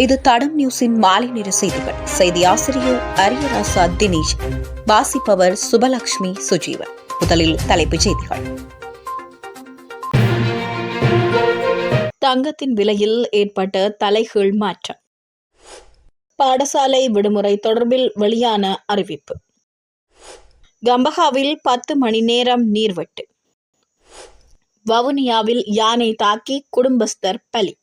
இது தடம் நியூஸின் மாலை நேர செய்திகள். செய்தி ஆசிரியர் அரியராசா தினேஷ் வாசிப்பவர் சுபலக்ஷ்மி சுஜீவன். முதலில் தலைப்புச் செய்திகள். தங்கத்தின் விலையில் ஏற்பட்ட தலைகீழ் மாற்றம். பாடசாலை விடுமுறை தொடர்பில் வெளியான அறிவிப்பு. கம்பஹாவில் பத்து மணி நேரம் நீர்வெட்டு. வவுனியாவில் யானை தாக்கி குடும்பஸ்தர் பலி.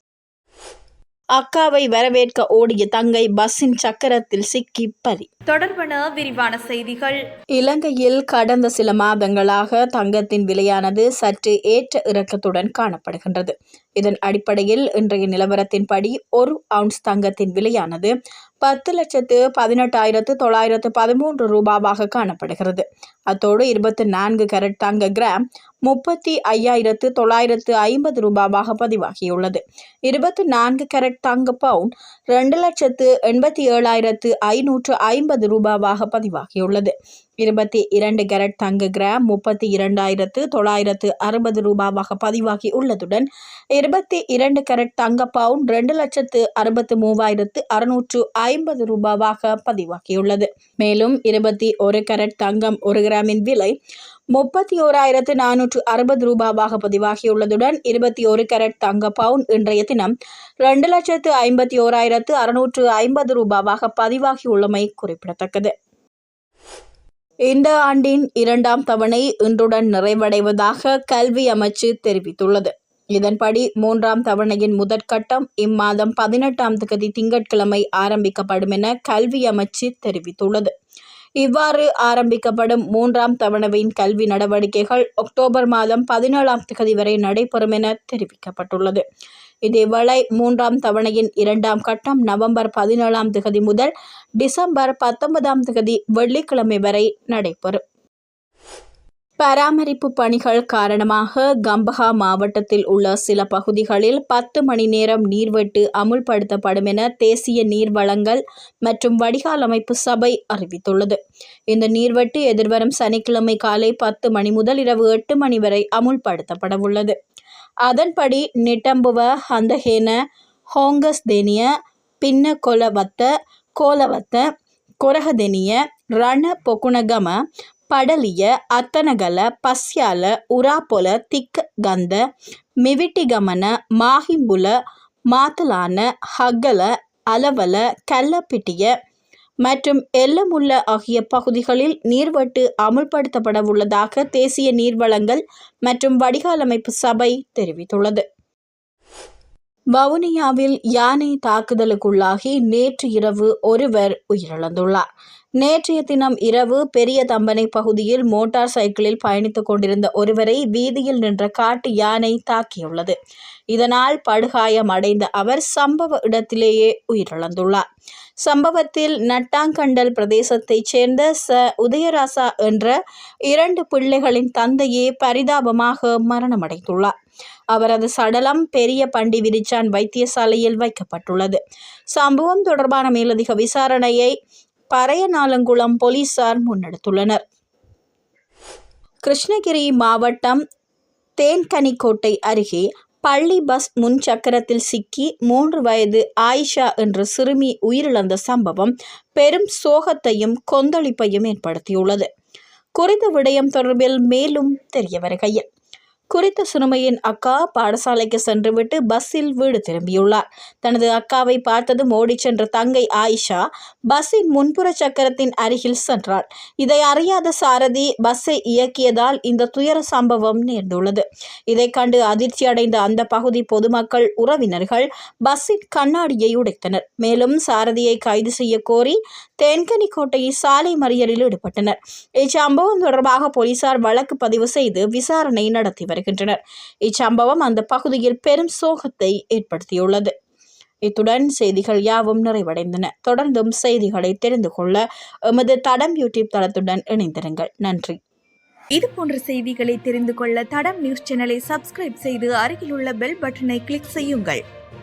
அக்காவை வரவேற்க ஓடிய தங்கை பஸ்ஸின் சக்கரத்தில் சிக்கி பலி. தொடர்பான விரிவான செய்திகள். இலங்கையில் கடந்த சில மாதங்களாக தங்கத்தின் விலையானது சற்று ஏற்ற இறக்கத்துடன் காணப்படுகின்றது. இதன் அடிப்படையில் இன்றைய நிலவரத்தின்படி ஒரு அவுன்ஸ் தங்கத்தின் விலையானது பத்து லட்சத்து பதினெட்டாயிரத்து தொள்ளாயிரத்து பதிமூன்று ரூபாவாக காணப்படுகிறது. அத்தோடு இருபத்தி நான்கு கரட் தங்க கிராம் முப்பத்தி ஐயாயிரத்து தொள்ளாயிரத்து ஐம்பது ரூபாவாக பதிவாகியுள்ளது. இருபத்தி நான்கு கரட் தங்க பவுன் ரெண்டு லட்சத்து எண்பத்தி ஏழாயிரத்து ஐநூற்று ஐம்பது ரூபாவாக பதிவாகியுள்ளது. இருபத்தி இரண்டு கேரட் தங்க கிராம் முப்பத்தி இரண்டாயிரத்து தொள்ளாயிரத்து அறுபது ரூபாவாக பதிவாகி உள்ளதுடன் இருபத்தி இரண்டு கேரட் தங்க பவுன் ரெண்டு லட்சத்து அறுபத்து மூவாயிரத்து அறுநூற்று ஐம்பது ரூபாவாக பதிவாகியுள்ளது. மேலும் இருபத்தி ஒரு கேரட் தங்கம் ஒரு கிராமின் விலை முப்பத்தி ஓராயிரத்து நானூற்று அறுபது ரூபாவாக பதிவாகியுள்ளதுடன் இருபத்தி ஒரு கேரட் தங்க பவுன் இன்றைய தினம் ரெண்டு லட்சத்து ஐம்பத்தி ஓராயிரத்து அறுநூற்று ஐம்பது ரூபாவாக பதிவாகியுள்ளமை குறிப்பிடத்தக்கது. இந்த ஆண்டின் இரண்டாம் தவணை இன்றுடன் நிறைவடைவதாக கல்வி அமைச்சு தெரிவித்துள்ளது. இதன்படி மூன்றாம் தவணையின் முதற்கட்டம் இம்மாதம் பதினெட்டாம் தேதி திங்கட்கிழமை ஆரம்பிக்கப்படும் என கல்வி அமைச்சு தெரிவித்துள்ளது. இவ்வாறு ஆரம்பிக்கப்படும் மூன்றாம் தவணையின் கல்வி நடவடிக்கைகள் அக்டோபர் மாதம் பதினேழாம் தேதி வரை நடைபெறும் என தெரிவிக்கப்பட்டுள்ளது. இதேவேளை மூன்றாம் தவணையின் இரண்டாம் கட்டம் நவம்பர் பதினேழாம் திகதி முதல் டிசம்பர் பத்தொன்பதாம் திகதி வெள்ளிக்கிழமை வரை நடைபெறும். பராமரிப்பு பணிகள் காரணமாக கம்பஹா மாவட்டத்தில் உள்ள சில பகுதிகளில் பத்து மணி நேரம் நீர்வெட்டு அமுல்படுத்தப்படும் என தேசிய நீர்வளங்கள் மற்றும் வடிகால் அமைப்பு சபை அறிவித்துள்ளது. இந்த நீர்வெட்டு எதிர்வரும் சனிக்கிழமை காலை பத்து மணி முதல் இரவு எட்டு மணி வரை அமுல்படுத்தப்பட உள்ளது அதன்படி நிட்டம்புவ ஹந்தஹேன ஹோங்கஸ்தெனிய பின்ன கொலவத்த கோலவத்த ಕೊರಹದೆನಿಯ ರಣ ಪೊಕುಣಗಮ ಪಡಲಿಯ ಅತ್ತನಗಲ ಪಸ್ಯಾಲ ಉರಾಪೊಲ ತಿಕ್ ಗಂಧ ಮಿವಿಟಿಗಮನ ಮಾಹಿಂಬುಲ ಮಾತಲಾನ ಹಗ್ಗಲ ಅಲವಲ ಕಲ್ಲಪಿಟಿಯ மற்றும் எல்லமுள்ள ஆகிய பகுதிகளில் நீர்வட்டு அமுல்படுத்தப்பட உள்ளதாக தேசிய நீர்வளங்கள் மற்றும் வடிகாலமைப்பு சபை தெரிவித்துள்ளது. வவுனியாவில் யானை தாக்குதலுக்குள்ளாகி நேற்று இரவு ஒருவர் உயிரிழந்துள்ளார். நேற்றைய தினம் இரவு பெரிய தம்பனை பகுதியில் மோட்டார் சைக்கிளில் பயணித்துக் கொண்டிருந்த ஒருவரை வீதியில் நின்ற காட்டு யானை தாக்கியுள்ளது. இதனால் படுகாயம் அடைந்த அவர் சம்பவ இடத்திலேயே உயிரிழந்துள்ளார். சம்பவத்தில் நட்டாங்கண்டல் பிரதேசத்தைச் சேர்ந்த ச. உதயராசா என்ற இரண்டு பிள்ளைகளின் தந்தையே பரிதாபமாக மரணமடைந்துள்ளார். அவரது சடலம் பெரிய பண்டி விரிச்சான் வைத்தியசாலையில் வைக்கப்பட்டுள்ளது. சம்பவம் தொடர்பான மேலதிக விசாரணையை பறையநாளங்குளம் போலீசார் முன்னெடுத்துள்ளனர். கிருஷ்ணகிரி மாவட்டம் தேன்கனிக்கோட்டை அருகே பள்ளி பஸ் முன் சக்கரத்தில் சிக்கி மூன்று வயது ஆயிஷா என்ற சிறுமி உயிரிழந்த சம்பவம் பெரும் சோகத்தையும் கொந்தளிப்பையும் ஏற்படுத்தியுள்ளது. குறித்த விடயம் தொடர்பில் மேலும் தெரிய வருகையில் குறித்த சிறுமியின் அக்கா பாடசாலைக்கு சென்றுவிட்டு பஸ்ஸில் வீடு திரும்பியுள்ளார். தனது அக்காவை பார்த்ததும் ஓடிச் சென்ற தங்கை ஆயிஷா பஸ்ஸின் முன்புற சக்கரத்தின் அருகில் சென்றாள். இதை அறியாத சாரதி பஸ்ஸை இயக்கியதால் இந்த துயர சம்பவம் நேர்ந்துள்ளது. இதை கண்டு அதிர்ச்சி அடைந்த அந்த பகுதி பொதுமக்கள் உறவினர்கள் பஸ்ஸின் கண்ணாடியை உடைத்தனர். மேலும் சாரதியை கைது செய்ய கோரி தேன்கனிக்கோட்டை சாலை மறியலில் ஈடுபட்டனர். இச்சம்பவம் தொடர்பாக போலீசார் வழக்கு பதிவு செய்து விசாரணை நடத்தி வருகின்றனர். இச்சம்பவம் அந்த பகுதியில் பெரும் சோகத்தை ஏற்படுத்தியுள்ளது. இத்துடன் செய்திகள் யாவும் நிறைவடைந்தன. தொடர்ந்தும் செய்திகளை தெரிந்து கொள்ள எமது தடம் யூடியூப் தளத்துடன் இணைந்திருங்கள். நன்றி. இது போன்ற செய்திகளை தெரிந்து கொள்ள தடம் நியூஸ் சேனலை சப்ஸ்கிரைப் செய்து அருகிலுள்ள பெல் பட்டனை கிளிக் செய்யுங்கள்.